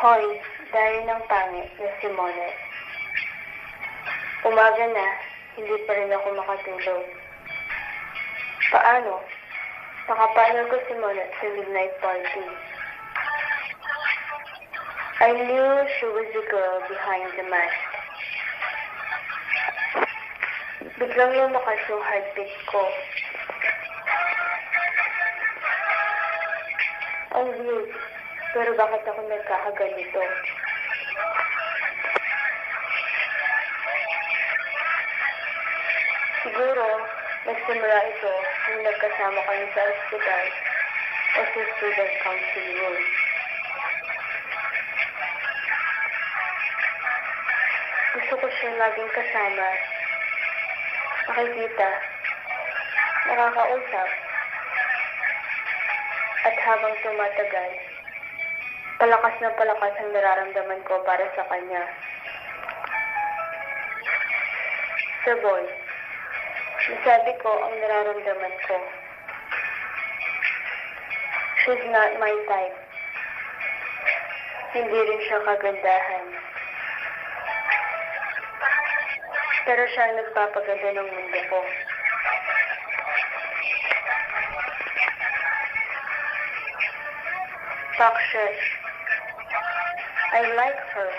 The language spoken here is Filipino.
Hoy, dahil ng pangit na si Monet. Umaga na, hindi pa rin ako makatulog. Paano? Nakapalo ko si Monet sa midnight party. I knew she was the girl behind the mask. Biglang lumakas yung heartbeat ko. Ang weird. Pero bakit ako nagkakaganito? Siguro, nagsimula ito nung nagkasama kami sa ospital o sa student council room. Gusto ko siya laging kasama. Nakikita. Nakakausap. At habang tumatagal, palakas na palakas ang nararamdaman ko para sa kanya. Sir Boy, nasabi ko ang nararamdaman ko. She's not my type. Hindi rin siya kagandahan. Pero siya nagpapaganda ng mundo ko. Talk shit. I like her.